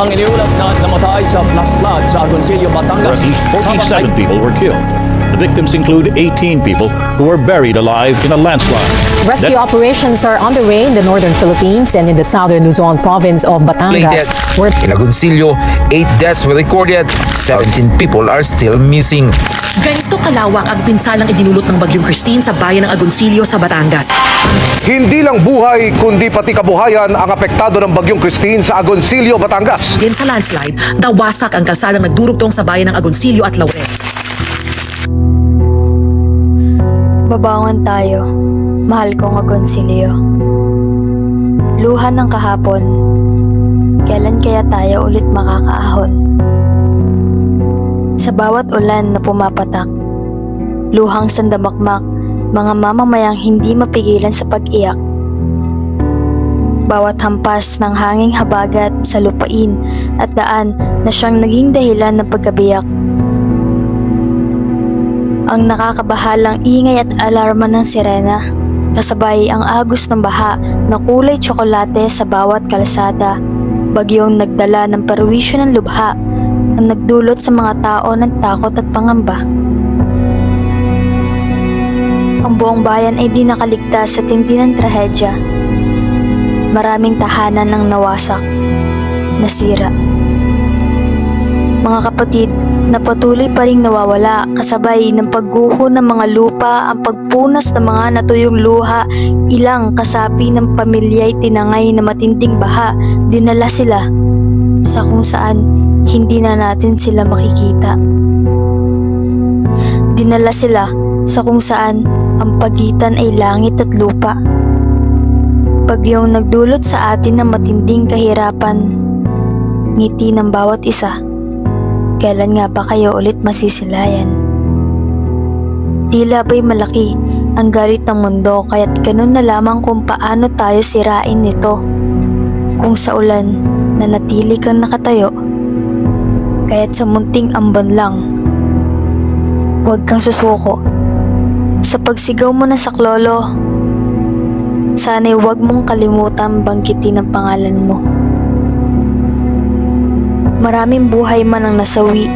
ang iniulat na namatay sa flash flood sa Agoncillo, where Batangas. at least Habang 47 people were killed. The victims include 18 people who were buried alive in a landslide. Rescue That- operations are underway in the northern Philippines and in the southern Luzon province of Batangas, where In Agoncillo, 8 deaths were recorded, 17 people are still missing. Kalawak ang pinsalang idinulot ng Bagyong Christine sa bayan ng Agoncillo sa Batangas. Hindi lang buhay kundi pati kabuhayan ang apektado ng Bagyong Christine sa Agoncillo, Batangas. Din sa landslide, nawasak ang kalsadang nagdurugtong sa bayan ng Agoncillo at Laurel. Babangon tayo, mahal kong agonsilyo. Luha ng kahapon, kailan kaya tayo ulit makakaahon? Sa bawat ulan na pumapatak, luhang sandamakmak, mga mamamayang hindi mapigilan sa pag-iyak. Bawat hampas ng hanging habagat sa lupain at daan na siyang naging dahilan ng pagkabiyak ang nakakabahalang ingay at alarma ng sirena. Kasabay ang agos ng baha na kulay tsokolate sa bawat kalsada. Bagyong nagdala ng perwisyo ng lubha ang nagdulot sa mga tao ng takot at pangamba. Ang buong bayan ay di nakaligtas sa tindi ng trahedya. Maraming tahanan ng nawasak, nasira. Mga kapatid, na patuloy pa rin nawawala kasabay ng pagguho ng mga lupa, ang pagpunas ng mga natuyong luha, ilang kasapi ng pamilya ay tinangay na matinding baha, dinala sila sa kung saan hindi na natin sila makikita. Dinala sila sa kung saan ang pagitan ay langit at lupa. Bagyong nagdulot sa atin ng matinding kahirapan, ngiti ng bawat isa. Kailan nga ba kayo ulit masisilayan? Tila ba'y malaki ang galit ng mundo kaya't ganun na lamang kung paano tayo sirain nito. Kung sa ulan na natili kang nakatayo, kaya't sa munting ambon lang, huwag kang susuko. Sa pagsigaw mo na sa klolo, sana'y huwag mong kalimutan banggitin ang pangalan mo. Maraming buhay man ang nasawi.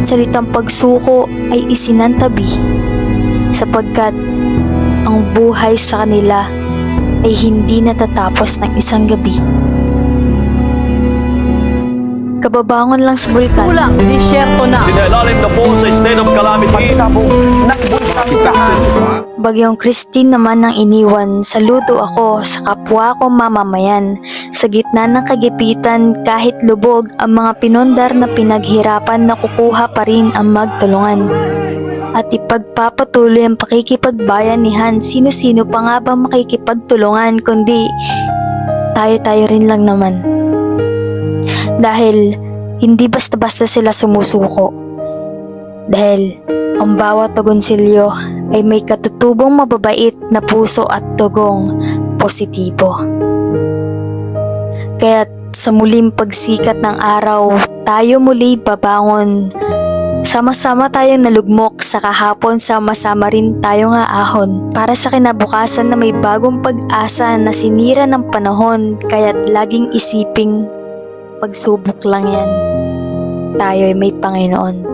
Salitang pagsuko ay isinantabi sapagkat ang buhay sa kanila ay hindi natatapos ng isang gabi. Kababangon lang sa bulkan. kulang disyerto na. Sinailalim na po sa state of calamity. Bagyong Christine naman ang iniwan. Saludo ako sa kapwa ko mamamayan. Sa gitna ng kagipitan kahit lubog ang mga pinundar na pinaghirapan na kukuha pa rin ang magtulungan. At ipagpapatuloy ang pakikipagbayanihan. Sino-sino pa nga ba makikipagtulungan kundi tayo-tayo rin lang naman. Dahil hindi basta-basta sila sumusuko. Dahil ang bawat agonsilyo ay may katutubong mababait na puso at tugong positibo. Kaya't sa muling pagsikat ng araw, tayo muli babangon. Sama-sama tayong nalugmok sa kahapon, sama-sama rin tayo nga ahon para sa kinabukasan na may bagong pag-asa na sinira ng panahon kaya't laging isiping pagsubok lang yan. Tayo ay may Panginoon.